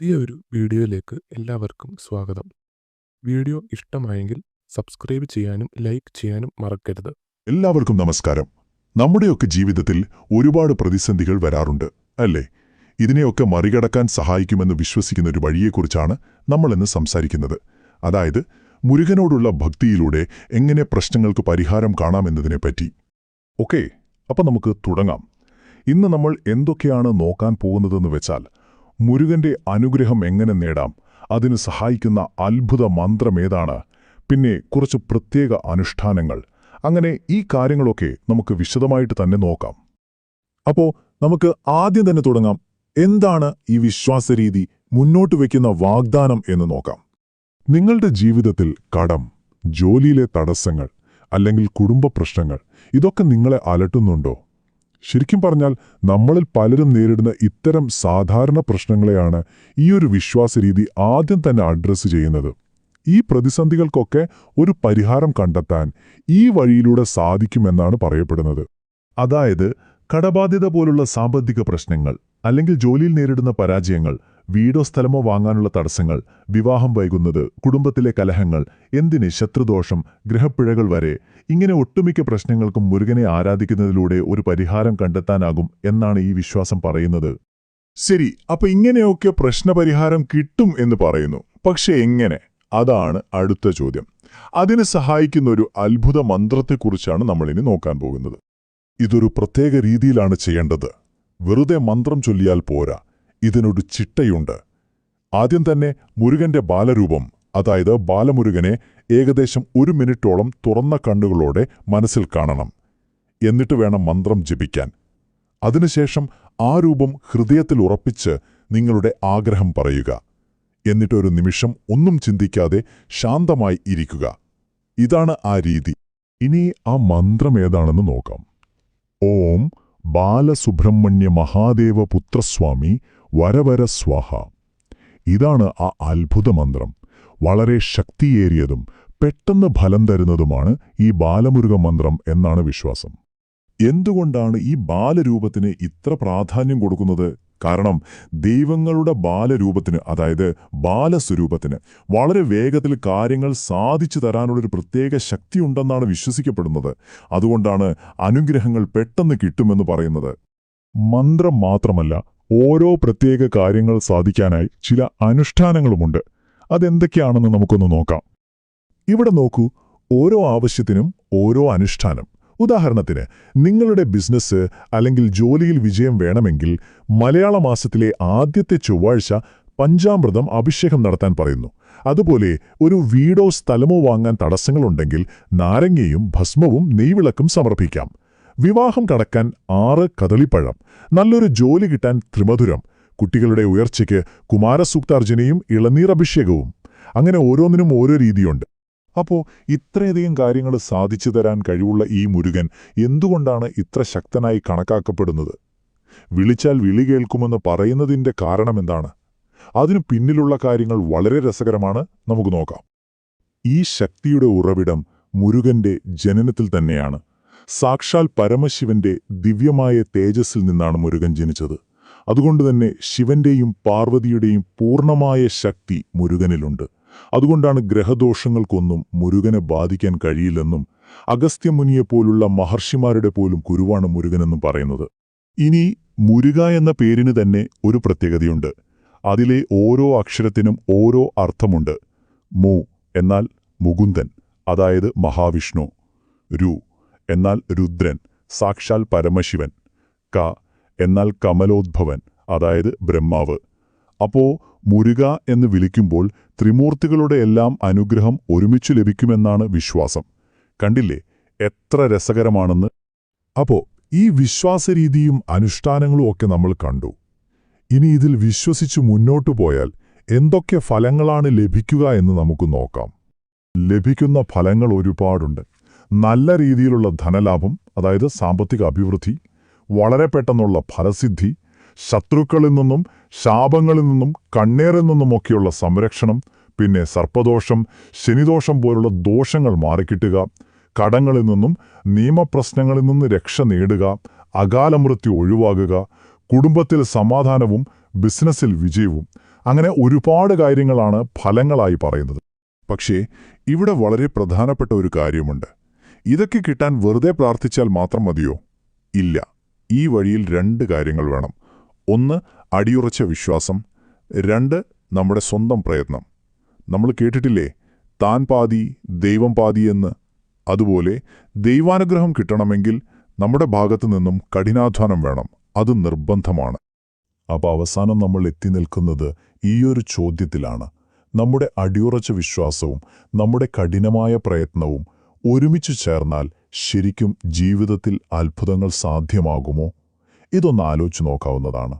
പുതിയ ഒരു വീഡിയോയിലേക്ക് എല്ലാവർക്കും സ്വാഗതം. വീഡിയോ ഇഷ്ടമായെങ്കിൽ സബ്സ്ക്രൈബ് ചെയ്യാനും ലൈക്ക് ചെയ്യാനും മറക്കരുത്. എല്ലാവർക്കും നമസ്കാരം. നമ്മുടെയൊക്കെ ജീവിതത്തിൽ ഒരുപാട് പ്രതിസന്ധികൾ വരാറുണ്ട് അല്ലേ? ഇതിനെയൊക്കെ മറികടക്കാൻ സഹായിക്കുമെന്ന് വിശ്വസിക്കുന്ന ഒരു വഴിയെക്കുറിച്ചാണ് നമ്മൾ ഇന്ന് സംസാരിക്കുന്നത്. അതായത് മുരുകനോടുള്ള ഭക്തിയിലൂടെ എങ്ങനെ പ്രശ്നങ്ങൾക്ക് പരിഹാരം കാണാമെന്നതിനെപ്പറ്റി. ഓക്കെ അപ്പം നമുക്ക് തുടങ്ങാം. ഇന്ന് നമ്മൾ എന്തൊക്കെയാണ് നോക്കാൻ പോകുന്നതെന്ന് വെച്ചാൽ മുരുകന്റെ അനുഗ്രഹം എങ്ങനെ നേടാം? അതിന് സഹായിക്കുന്ന അത്ഭുത മന്ത്രമേതാണ് പിന്നെ കുറച്ച് പ്രത്യേക അനുഷ്ഠാനങ്ങൾ. അങ്ങനെ ഈ കാര്യങ്ങളൊക്കെ നമുക്ക് വിശദമായിട്ട് തന്നെ നോക്കാം. അപ്പോ നമുക്ക് ആദ്യം തന്നെ തുടങ്ങാം. എന്താണ് ഈ വിശ്വാസരീതി മുന്നോട്ട് വയ്ക്കുന്ന വാഗ്ദാനം എന്ന് നോക്കാം. നിങ്ങളുടെ ജീവിതത്തിൽ കടം ജോലിയിലെ തടസ്സങ്ങൾ അല്ലെങ്കിൽ കുടുംബ പ്രശ്നങ്ങൾ ഇതൊക്കെ നിങ്ങളെ അലട്ടുന്നുണ്ടോ? ശരിക്കും പറഞ്ഞാൽ നമ്മളിൽ പലരും നേരിടുന്ന ഇത്തരം സാധാരണ പ്രശ്നങ്ങളെയാണ് ഈ ഒരു വിശ്വാസരീതി ആദ്യം തന്നെ അഡ്രസ്സ് ചെയ്യുന്നത്. ഈ പ്രതിസന്ധികൾക്കൊക്കെ ഒരു പരിഹാരം കണ്ടെത്താൻ ഈ വഴിയിലൂടെ സാധിക്കുമെന്നാണ് പറയപ്പെടുന്നത്. അതായത് കടബാധ്യത പോലുള്ള സാമ്പത്തിക പ്രശ്നങ്ങൾ അല്ലെങ്കിൽ ജോലിയിൽ നേരിടുന്ന പരാജയങ്ങൾ വീടോ സ്ഥലമോ വാങ്ങാനുള്ള തടസ്സങ്ങൾ വിവാഹം വൈകുന്നത് കുടുംബത്തിലെ കലഹങ്ങൾ എന്തിന് ശത്രുദോഷം ഗ്രഹപ്പിഴകൾ വരെ ഇങ്ങനെ ഒട്ടുമിക്ക പ്രശ്നങ്ങൾക്കും മുരുകനെ ആരാധിക്കുന്നതിലൂടെ ഒരു പരിഹാരം കണ്ടെത്താനാകും എന്നാണ് ഈ വിശ്വാസം പറയുന്നത്. ശരി അപ്പൊ ഇങ്ങനെയൊക്കെ പ്രശ്നപരിഹാരം കിട്ടും എന്ന് പറയുന്നു. പക്ഷെ എങ്ങനെ? അതാണ് അടുത്ത ചോദ്യം. അതിനെ സഹായിക്കുന്ന ഒരു അത്ഭുത മന്ത്രത്തെക്കുറിച്ചാണ് നമ്മളിനി നോക്കാൻ പോകുന്നത്. ഇതൊരു പ്രത്യേക രീതിയിലാണ് ചെയ്യേണ്ടത്. വെറുതെ മന്ത്രം ചൊല്ലിയാൽ പോരാ. ഇതിനൊരു ചിട്ടയുണ്ട്. ആദ്യം തന്നെ മുരുകന്റെ ബാലരൂപം അതായത് ബാലമുരുകനെ ഏകദേശം ഒരു മിനിറ്റോളം തുറന്ന കണ്ണുകളോടെ മനസ്സിൽ കാണണം. എന്നിട്ട് വേണം മന്ത്രം ജപിക്കാൻ. അതിനുശേഷം ആ രൂപം ഹൃദയത്തിൽ ഉറപ്പിച്ച് നിങ്ങളുടെ ആഗ്രഹം പറയുക. എന്നിട്ടൊരു നിമിഷം ഒന്നും ചിന്തിക്കാതെ ശാന്തമായി ഇരിക്കുക. ഇതാണ് ആ രീതി. ഇനി ആ മന്ത്രം ഏതാണെന്ന് നോക്കാം. ഓം ബാലസുബ്രഹ്മണ്യ മഹാദേവ പുത്രസ്വാമി വരവര സ്വാഹ. ഇതാണ് ആ അത്ഭുത മന്ത്രം. വളരെ ശക്തിയേറിയതും പെട്ടെന്ന് ഫലം തരുന്നതുമാണ് ഈ ബാലമുരുക മന്ത്രം എന്നാണ് വിശ്വാസം. എന്തുകൊണ്ടാണ് ഈ ബാലരൂപത്തിന് ഇത്ര പ്രാധാന്യം കൊടുക്കുന്നത്? കാരണം ദൈവങ്ങളുടെ ബാലരൂപത്തിന് അതായത് ബാലസ്വരൂപത്തിന് വളരെ വേഗത്തിൽ കാര്യങ്ങൾ സാധിച്ചു തരാനുള്ളൊരു പ്രത്യേക ശക്തിയുണ്ടെന്നാണ് വിശ്വസിക്കപ്പെടുന്നത്. അതുകൊണ്ടാണ് അനുഗ്രഹങ്ങൾ പെട്ടെന്ന് കിട്ടുമെന്ന് പറയുന്നത്. മന്ത്രം മാത്രമല്ല ഓരോ പ്രത്യേക കാര്യങ്ങൾ സാധിക്കാനായി ചില അനുഷ്ഠാനങ്ങളുമുണ്ട്. അതെന്തൊക്കെയാണെന്ന് നമുക്കൊന്ന് നോക്കാം. ഇവിടെ നോക്കൂ ഓരോ ആവശ്യത്തിനും ഓരോ അനുഷ്ഠാനം. ഉദാഹരണത്തിന് നിങ്ങളുടെ ബിസിനസ് അല്ലെങ്കിൽ ജോലിയിൽ വിജയം വേണമെങ്കിൽ മലയാള മാസത്തിലെ ആദ്യത്തെ ചൊവ്വാഴ്ച പഞ്ചാമൃതം അഭിഷേകം നടത്താൻ പറയുന്നു. അതുപോലെ ഒരു വീടോ സ്ഥലമോ വാങ്ങാൻ തടസ്സങ്ങളുണ്ടെങ്കിൽ നാരങ്ങയും ഭസ്മവും നെയ്വിളക്കും സമർപ്പിക്കാം. വിവാഹം കടക്കാൻ ആറ് കദളിപ്പഴം നല്ലൊരു ജോലി കിട്ടാൻ ത്രിമധുരം കുട്ടികളുടെ ഉയർച്ചയ്ക്ക് കുമാരസൂക്താർജനയും ഇളനീറഭിഷേകവും അങ്ങനെ ഓരോന്നിനും ഓരോ രീതിയുണ്ട്. അപ്പോൾ ഇത്രയധികം കാര്യങ്ങൾ സാധിച്ചു തരാൻ കഴിവുള്ള ഈ മുരുകൻ എന്തുകൊണ്ടാണ് ഇത്ര ശക്തനായി കണക്കാക്കപ്പെടുന്നത്? വിളിച്ചാൽ വിളി കേൾക്കുമെന്ന് പറയുന്നതിന്റെ കാരണമെന്താണ്? അതിനു പിന്നിലുള്ള കാര്യങ്ങൾ വളരെ രസകരമാണ്. നമുക്ക് നോക്കാം. ഈ ശക്തിയുടെ ഉറവിടം മുരുകന്റെ ജനനത്തിൽ തന്നെയാണ്. സാക്ഷാൽ പരമശിവന്റെ ദിവ്യമായ തേജസ്സിൽ നിന്നാണ് മുരുകൻ ജനിച്ചത്. അതുകൊണ്ടുതന്നെ ശിവന്റെയും പാർവതിയുടെയും പൂർണമായ ശക്തി മുരുകനിലുണ്ട്. അതുകൊണ്ടാണ് ഗ്രഹദോഷങ്ങൾക്കൊന്നും മുരുകനെ ബാധിക്കാൻ കഴിയില്ലെന്നും അഗസ്ത്യമുനിയെപ്പോലുള്ള മഹർഷിമാരുടെ പോലും കുരുവാണ് മുരുകനെന്നും പറയുന്നത്. ഇനി മുരുക എന്ന പേരിന് തന്നെ ഒരു പ്രത്യേകതയുണ്ട്. അതിലെ ഓരോ അക്ഷരത്തിനും ഓരോ അർത്ഥമുണ്ട്. മു എന്നാൽ മുകുന്ദൻ അതായത് മഹാവിഷ്ണു. രു എന്നാൽ രുദ്രൻ സാക്ഷാൽ പരമശിവൻ. ക എന്നാൽ കമലോദ്ഭവൻ അതായത് ബ്രഹ്മാവ്. അപ്പോ മുരുക എന്ന് വിളിക്കുമ്പോൾ ത്രിമൂർത്തികളുടെ എല്ലാം അനുഗ്രഹം ഒരുമിച്ചു ലഭിക്കുമെന്നാണ് വിശ്വാസം. കണ്ടില്ലേ? എത്ര രസകരമാണെന്ന്. അപ്പോ ഈ വിശ്വാസരീതിയും അനുഷ്ഠാനങ്ങളും ഒക്കെ നമ്മൾ കണ്ടു. ഇനി ഇതിൽ വിശ്വസിച്ചു മുന്നോട്ടു പോയാൽ എന്തൊക്കെ ഫലങ്ങളാണ് ലഭിക്കുക എന്ന് നമുക്ക് നോക്കാം. ലഭിക്കുന്ന ഫലങ്ങൾ ഒരുപാടുണ്ട്. നല്ല രീതിയിലുള്ള ധനലാഭം അതായത് സാമ്പത്തിക അഭിവൃദ്ധി വളരെ പെട്ടെന്നുള്ള ഫലസിദ്ധി ശത്രുക്കളിൽ നിന്നും ശാപങ്ങളിൽ നിന്നും കണ്ണേറിൽ നിന്നുമൊക്കെയുള്ള സംരക്ഷണം പിന്നെ സർപ്പദോഷം ശനിദോഷം പോലുള്ള ദോഷങ്ങൾ മാറിക്കിട്ടുക കടങ്ങളിൽ നിന്നും നിയമപ്രശ്നങ്ങളിൽ നിന്ന് രക്ഷ നേടുക അകാലമൃത്യു ഒഴിവാകുക കുടുംബത്തിൽ സമാധാനവും ബിസിനസ്സിൽ വിജയവും അങ്ങനെ ഒരുപാട് കാര്യങ്ങളാണ് ഫലങ്ങളായി പറയുന്നത്. പക്ഷേ ഇവിടെ വളരെ പ്രധാനപ്പെട്ട ഒരു കാര്യമുണ്ട്. ഇതൊക്കെ കിട്ടാൻ വെറുതെ പ്രാർത്ഥിച്ചാൽ മാത്രം മതിയോ? ഇല്ല. ഈ വഴിയിൽ രണ്ട് കാര്യങ്ങൾ വേണം. ഒന്ന് അടിയുറച്ച വിശ്വാസം. രണ്ട് നമ്മുടെ സ്വന്തം പ്രയത്നം. നമ്മൾ കേട്ടിട്ടില്ലേ? താൻ പാതി ദൈവം പാതി എന്ന്. അതുപോലെ ദൈവാനുഗ്രഹം കിട്ടണമെങ്കിൽ നമ്മുടെ ഭാഗത്തു നിന്നും കഠിനാധ്വാനം വേണം. അത് നിർബന്ധമാണ്. അപ്പോൾ അവസാനം നമ്മൾ എത്തി നിൽക്കുന്നത് ഈയൊരു ചോദ്യത്തിലാണ്. നമ്മുടെ അടിയുറച്ച വിശ്വാസവും നമ്മുടെ കഠിനമായ പ്രയത്നവും ഒരുമിച്ചു ചേർന്നാൽ ശരിക്കും ജീവിതത്തിൽ അത്ഭുതങ്ങൾ സാധ്യമാകുമോ? ഇതൊന്ന് ആലോചിച്ച് നോക്കാവുന്നതാണ്.